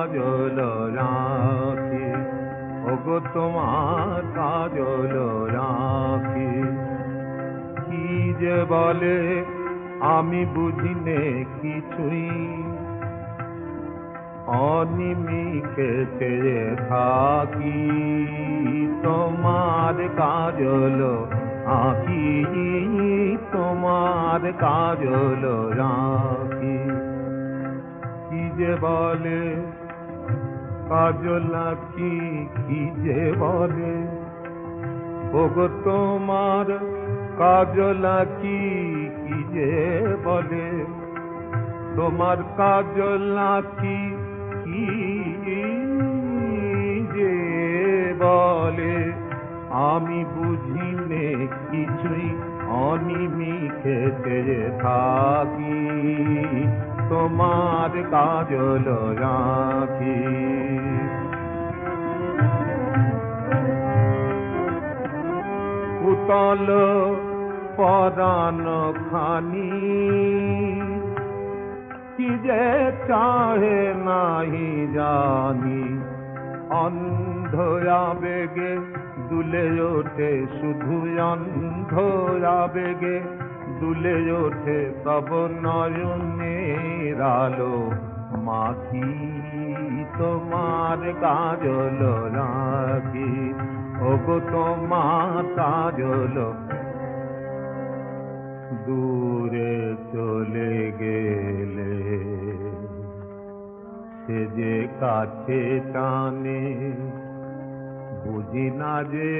কাজল রাখি ওগো তোমার কাজল রাখি কি যে বলে, আমি বুঝিনে কিছুই। অনিমিকে ছেড়ে থাকি। তোমার কাজল আঁকি তোমার কাজল রাখি কি যে বলে কাজল আঁকি কি যে বলে? ওগো তোমার কাজল আঁকি কি যে বলে? তোমার কাজল আঁকি কি যে বলে? আমি বুঝিনে কিছুই অনিমিখে ছেড়ে থাকি। তোমার কাজল রাখি। উতল পরাণ খানি কি যে চাহে নাহি জানি। অন্ধ আবেগে দুলে ওঠে, শুধু অন্ধ আবেগে দুলে ওঠে তব নয়নের আলো। মাখি তোমার কাজল রাখি, ওগো তোমার কাজল। দূরে চলে গেলে সে যে কাছে টানে, বুঝি না যে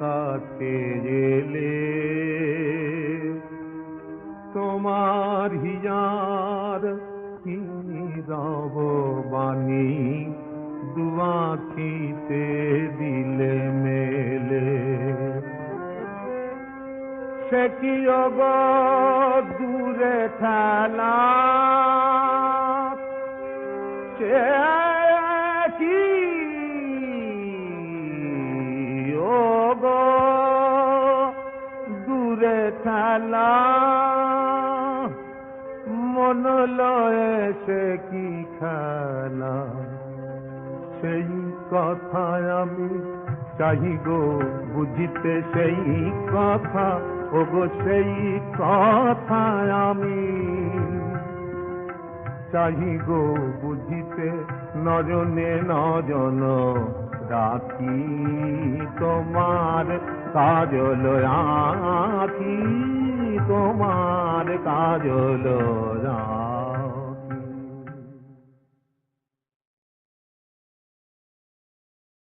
কাছে এলে তোমার হিয়ার রব বাণী দুয়াখিতে দিলে মেলে। সে কি অগ দূরে ঠেলা? সে কি অগ দূরে ঠেলা। মন লয়ে সে কি খেলা? সেই কথায় আমি চাহি গো, বুঝিতে সেই কথা। ও গো সেই কথা আমি চাহি গো, বুঝিতে নজনে নজন রাখি তোমার কাজল রাখি তোমার কাজল রাখি।